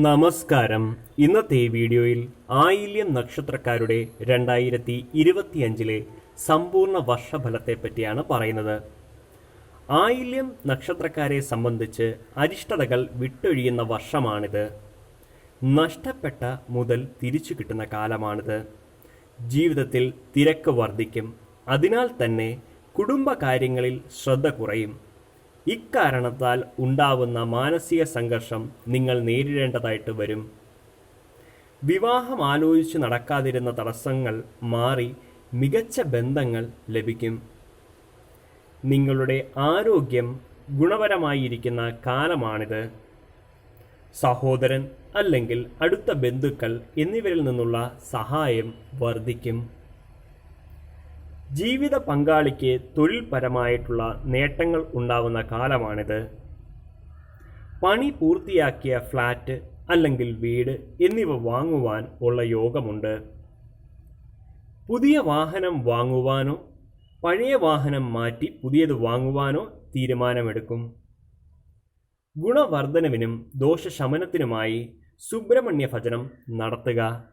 നമസ്കാരം. ഇന്നത്തെ വീഡിയോയിൽ ആയില്യം നക്ഷത്രക്കാരുടെ രണ്ടായിരത്തി ഇരുപത്തിയഞ്ചിലെ സമ്പൂർണ വർഷഫലത്തെ പറ്റിയാണ് പറയുന്നത്. ആയില്യം നക്ഷത്രക്കാരെ സംബന്ധിച്ച് അരിഷ്ടതകൾ വിട്ടൊഴിയുന്ന വർഷമാണിത്. നഷ്ടപ്പെട്ട മുതൽ തിരിച്ചു കിട്ടുന്ന കാലമാണിത്. ജീവിതത്തിൽ തിരക്ക് വർദ്ധിക്കും. അതിനാൽ തന്നെ കുടുംബകാര്യങ്ങളിൽ ശ്രദ്ധ കുറയും. ഇക്കാരണത്താൽ ഉണ്ടാവുന്ന മാനസിക സംഘർഷം നിങ്ങൾ നേരിടേണ്ടതായിട്ട് വരും. വിവാഹം ആലോചിച്ച് നടക്കാതിരുന്ന തടസ്സങ്ങൾ മാറി മികച്ച ബന്ധങ്ങൾ ലഭിക്കും. നിങ്ങളുടെ ആരോഗ്യം ഗുണപരമായിരിക്കുന്ന കാലമാണിത്. സഹോദരൻ അല്ലെങ്കിൽ അടുത്ത ബന്ധുക്കൾ എന്നിവരിൽ നിന്നുള്ള സഹായം വർദ്ധിക്കും. ജീവിത പങ്കാളിക്ക് തൊഴിൽപരമായിട്ടുള്ള നേട്ടങ്ങൾ ഉണ്ടാവുന്ന കാലമാണിത്. പണി പൂർത്തിയാക്കിയ ഫ്ലാറ്റ് അല്ലെങ്കിൽ വീട് എന്നിവ വാങ്ങുവാൻ ഉള്ള യോഗമുണ്ട്. പുതിയ വാഹനം വാങ്ങുവാനോ പഴയ വാഹനം മാറ്റി പുതിയത് വാങ്ങുവാനോ തീരുമാനമെടുക്കും. ഗുണവർദ്ധനവിനും ദോഷശമനത്തിനുമായി സുബ്രഹ്മണ്യ ഭജനം നടത്തുക.